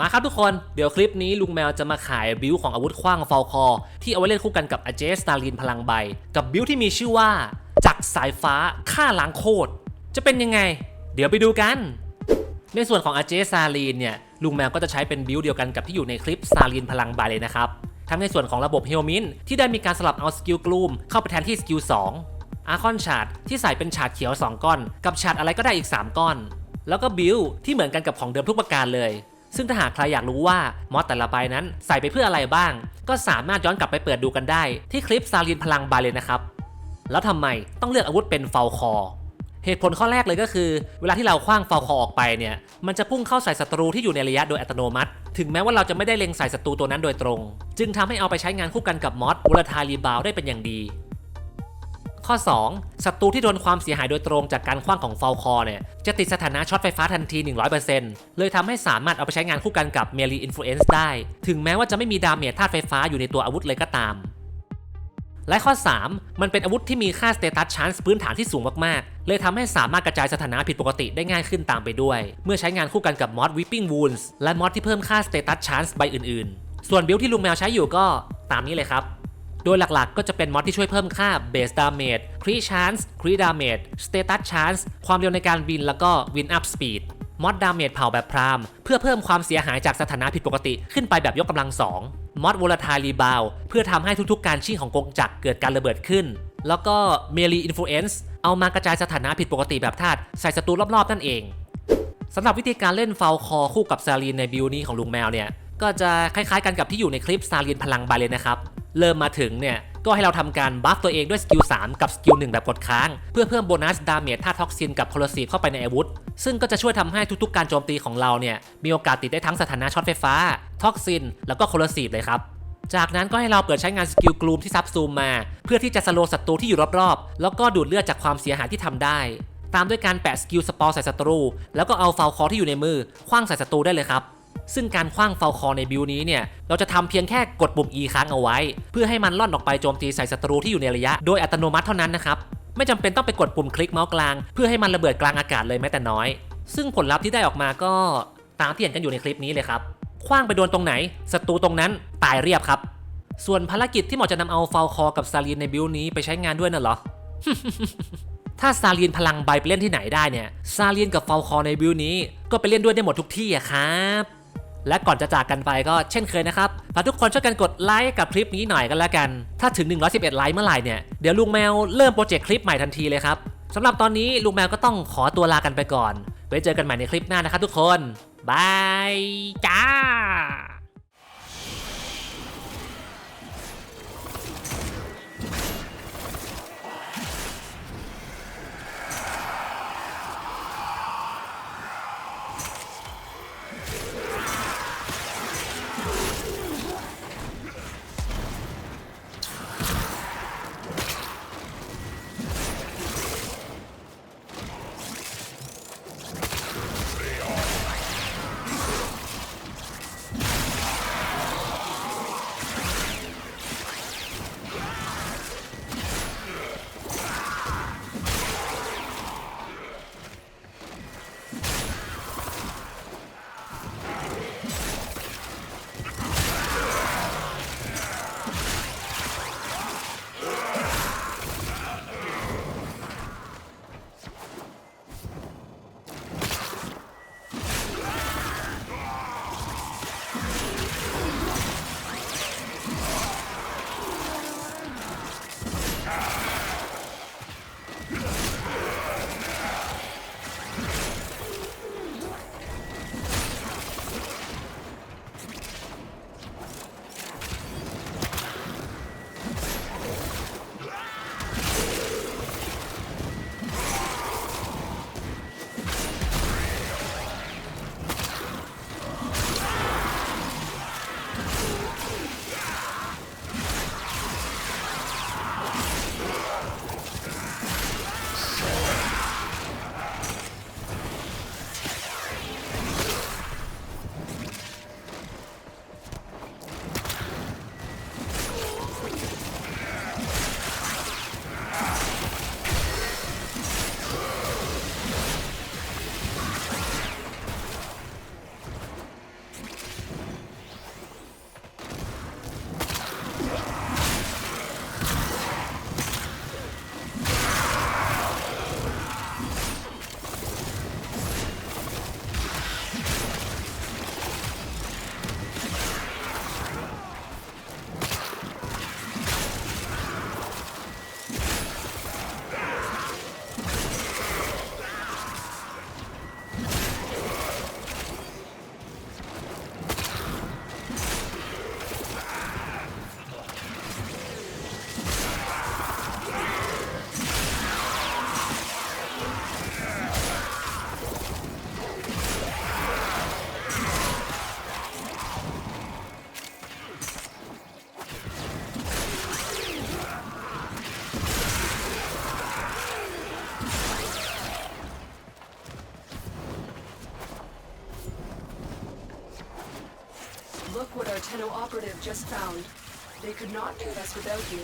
มาครับทุกคนเดี๋ยวคลิปนี้ลุงแมวจะมาขายบิลของอาวุธขว้างฟอลคอ ที่เอาไว้เล่นคู่กันกับอเจสตาลินพลังใบ กับบิลที่มีชื่อว่า จักรสายฟ้าฆ่าล้างโคตรจะเป็นยังไง เดี๋ยวไปดูกัน ในส่วนของอาเจสซาลีนเนี่ยลุงแมวก็จะใช้เป็นบิลเดียวกันกับที่อยู่ในคลิปซาลีนพลังใบเลยนะครับทั้งในส่วนของระบบเฮลมินที่ได้มีการสลับเอาสกิลกลูมเข้าไปแทนที่สกิล2อาคอนชาร์ดที่ใส่เป็นชาร์ดเขียว 2 ก้อน กับชาร์ดอะไรก็ได้อีก 3 ก้อน แล้วก็บิลที่เหมือนกันกับของเดิมทุกประการเลย ซึ่งถ้าหากใครอยากรู้ว่ามอสแต่ละใบนั้นใส่ไปเพื่ออะไรบ้าง ก็สามารถย้อนกลับไปเปิดดูกันได้ ที่คลิปซาลีนพลังใบเลยนะครับ แล้วทำไมต้องเลือกอาวุธเป็นเฟลคอเหตุผลข้อแรกเลยก็คือ เวลาที่เราคว้างเฟลคอออกไปเนี่ย มันจะพุ่งเข้าใส่ศัตรูที่อยู่ในระยะโดยอัตโนมัติ ถึงแม้ว่าเราจะไม่ได้เล็งใส่ศัตรูตัวนั้นโดยตรง จึงทำให้เอาไปใช้งานคู่กันกับมอสวลทารีบาวได้เป็นอย่างดี ข้อ 2. ศัตรูที่โดนความเสียหายโดยตรงจากการคว้างของฟลคอเนี่ยจะติดสถานะช็อตไฟฟ้าทันที 100%เลยทำให้สามารถเอาไปใช้งานคู่กันกับเมลีอินฟลูเอนซ์ได้ ถึงแม้ว่าจะไม่มีดาเมจธาตุไฟฟ้าอยู่ในตัวอาวุธเลยก็ตาม และข้อ 3 มันเป็นอาวุธที่มีค่าสเตตัสชานส์พื้นฐานที่สูงมากๆ เลยทำให้สามารถกระจายสถานะผิดปกติได้ง่ายขึ้นตามไปด้วย เมื่อใช้งานคู่กันกับมอสวิปปิ้งวูนส์และมอสที่เพิ่มค่าสเตตัสชานส์ใบอื่นๆ ส่วนบิลที่ลุงแมวใช้อยู่ก็ตามนี้เลยครับ โดยหลักๆ ก็จะเป็นมอสที่ช่วยเพิ่มค่า Base Damage Crit Chance Crit Damage Status Chance ความเร็วในการบินแล้วก็ Win Up Speed มอสดาเมจเผาแบบพรามเพื่อเพิ่มความเสียหายจากสถานะผิดปกติขึ้นไปแบบยกกำลังสองมอสวอลทารีบาวเพื่อทำให้ทุกๆ การชิ่งของกงจักรเกิดการระเบิดขึ้น แล้วก็เมลีอินฟลูเอนซ์เอามากระจายสถานะผิดปกติแบบธาตุใส่ศัตรูรอบๆ นั่นเองสำหรับวิธีการเล่นฟาวคอคู่กับซาลีนในบิวนี้ของลุงแมวเนี่ย ก็จะคล้ายๆกันกับที่อยู่ในคลิปซาลีนพลังบาเลยนะครับ เริ่มมาถึงเนี่ยก็ให้เราทำการบัฟตัวเองด้วยสกิล3กับสกิล1แบบกดค้าง เพื่อเพิ่มโบนัสดาเมจธาตุท็อกซินกับโคลอซีเข้าไปในอาวุธ ซึ่งก็จะช่วยทำให้ทุกๆการโจมตีของเราเนี่ยมีโอกาสติดได้ทั้งสถานะช็อตไฟฟ้าท็อกซินแล้วก็โคลอซีเลยครับจากนั้นก็ให้เราเปิดใช้งานสกิลกลูมที่ซับซูมมา เพื่อที่จะสโลว์ศัตรูที่อยู่รอบๆ แล้วก็ดูดเลือดจากความเสียหายที่ทำได้ ตามด้วยการแปะสกิลสปอร์ใส่ศัตรู แล้วก็เอาฟาลคอที่อยู่ในมือคว้างใส่ศัตรูได้เลยครับ ซึ่งการคว้างเฟลคอในบิวนี้เนี่ย เราจะทำเพียงแค่กดปุ่ม E ค้างเอาไว้ เพื่อให้มันล่อนออกไปโจมตีใส่ศัตรูที่อยู่ในระยะ โดยอัตโนมัติเท่านั้นนะครับ ไม่จำเป็นต้องไปกดปุ่มคลิกเมาส์กลาง เพื่อให้มันระเบิดกลางอากาศเลยแม้แต่น้อย ซึ่งผลลัพธ์ที่ได้ออกมาก็ตามที่เห็นกันอยู่ในคลิปนี้เลยครับคว้างไปโดนตรงไหนศัตรูตรงนั้นตายเรียบครับ ส่วนภารกิจที่เหมาะจะนำเอาเฟลคอกับซาลีนในบิวนี้ไปใช้งานด้วยน่ะเหรอถ้าซาลีนพลังใบไปเล่นที่ไหนได้เนี่ยซาลีนกับเฟลคอในบิวนี้ ก็ไปเล่นด้วยได้หมดทุกที่อะครับ และก่อนจะจากกันไปก็เช่นเคยนะครับฝากทุกคนช่วยกันกดไลค์กับคลิปนี้หน่อยกันแล้วกัน ถ้าถึง 111 ไลค์เมื่อไหร่เนี่ย เดี๋ยวลุงแมวเริ่มโปรเจกต์คลิปใหม่ทันทีเลยครับสำหรับตอนนี้ลุงแมวก็ต้องขอตัวลากันไปก่อน ไว้เจอกันใหม่ในคลิปหน้านะครับทุกคนบายจ้า operative just found. They could not do this without you.